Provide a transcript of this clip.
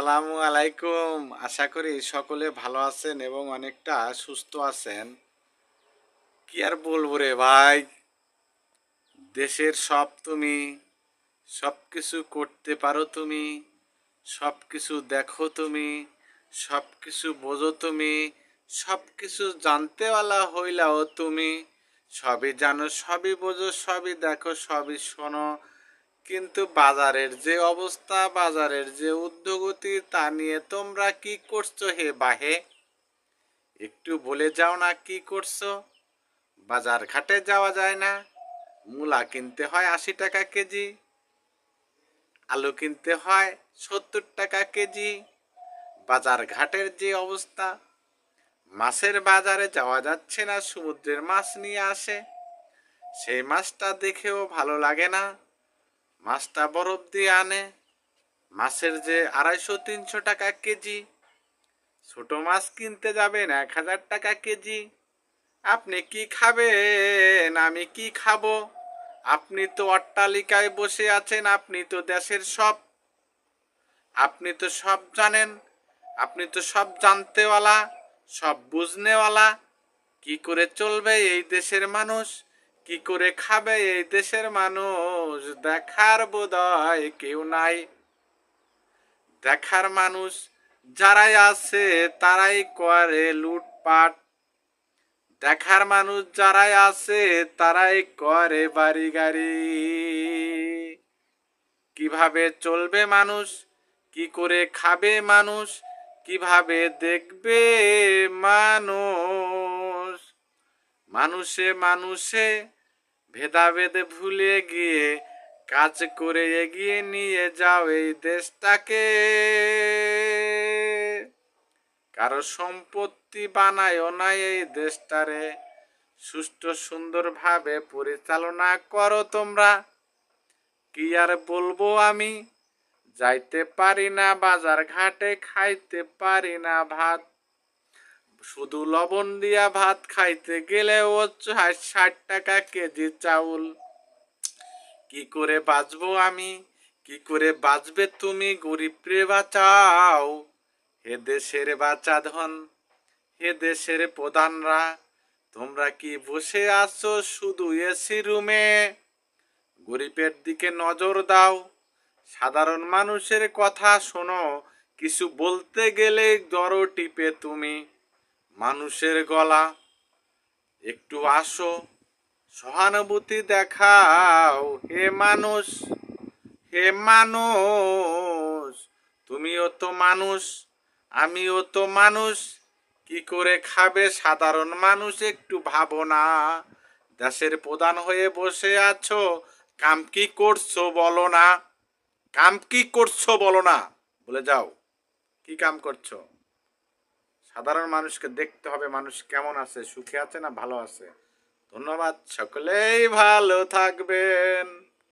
আসসালামু আলাইকুম। আশা করি সকলে ভালো আছেন এবং অনেকটা সুস্থ আছেন। কি আর বলব রে ভাই? দেশের সব তুমি সব কিছু করতে পারো তুমি সব কিছু দেখো তুমি সব কিছু বোঝো তুমি সব কিছু জানতেওয়ালা হইলাও তুমি। সবই জানো, সবই বোঝো, সবই দেখো, সবই শোনো। কিন্তু বাজারের যে অবস্থা, বাজারের যে উদ্যোগতি, তা নিয়ে তোমরা কি করছ হে বাহে? একটু বলে যাও না কি করছ? বাজার ঘাটে যাওয়া যায় না। মূলা কিনতে হয় আশি টাকা কেজি। আলু কিনতে হয় সত্তর টাকা কেজি। বাজার ঘাটের যে অবস্থা, মাছের বাজারে যাওয়া যাচ্ছে না, সমুদ্রের মাছ নিয়ে আসে। সেই মাছটা দেখেও ভালো লাগে না। মাছটা বরফ দিয়ে আনে। মাছের যে আড়াইশো তিনশো টাকা কেজি। ছোট মাছ কিনতে যাবেন এক হাজার টাকা কেজি। আপনি কি খাবেন? আমি কি খাব? আপনি তো অট্টালিকায় বসে আছেন, আপনি তো দেশের সব। আপনি তো সব জানেন, আপনি তো সব জানতেওয়ালা, সব বুঝনেওয়ালা। কি করে চলবে এই দেশের মানুষ? কি করে খাবে এই দেশের মানুষ? দেখার বোধহয় কেউ নাই। দেখার মানুষ যারাই আছে, তারাই করে লুটপাট। দেখার মানুষ যারাই আছে, তারাই করে বাড়ি গাড়ি কীভাবে চলবে মানুষ? কি করে খাবে মানুষ? কীভাবে দেখবে মানুষ? মানুষে মানুষে ভেদাভেদে ভুলে গিয়ে কাজ করে এগিয়ে নিয়ে যাও এই দেশটাকে। কারও সম্পত্তি বানায়ও না এই দেশটারে। সুষ্ঠু সুন্দরভাবে পরিচালনা করো তোমরা। কি আর বলব আমি? যাইতে পারি না, বাজার ঘাটে খাইতে পারি না ভাত। শুধু লবণ দিয়া ভাত খাইতে গেলে ষাট টাকা কেজি চাউল। কি করে বাঁচবো আমি? কি করে বাঁচবে তুমি গরিব রে বাঁচাও? হে দেশের বাঁচা ধন, হে দেশের প্রধানরা, তোমরা কি বসে আছো শুধু এসি রুমে গরিবের দিকে নজর দাও। সাধারণ মানুষের কথা শোনো। কিছু বলতে গেলে দর টিপে তুমি। মানুষের গলা। একটু আসো, সহানুভূতি দেখাও। হে মানুষ হে মানুষ, তুমিও তো মানুষ, আমিও তো মানুষ। কি করে খাবে সাধারণ মানুষ, একটু ভাবো না। দেশের প্রধান হয়ে বসে আছো, কাম কি করছ বলো না। কাম কি করছ বলো না, বলে যাও। কি কাম করছ? সাধারণ মানুষকে দেখতে হবে মানুষ কেমন আছে, সুখে আছে না ভালো আছে। ধন্যবাদ, সকলেই ভালো থাকবেন।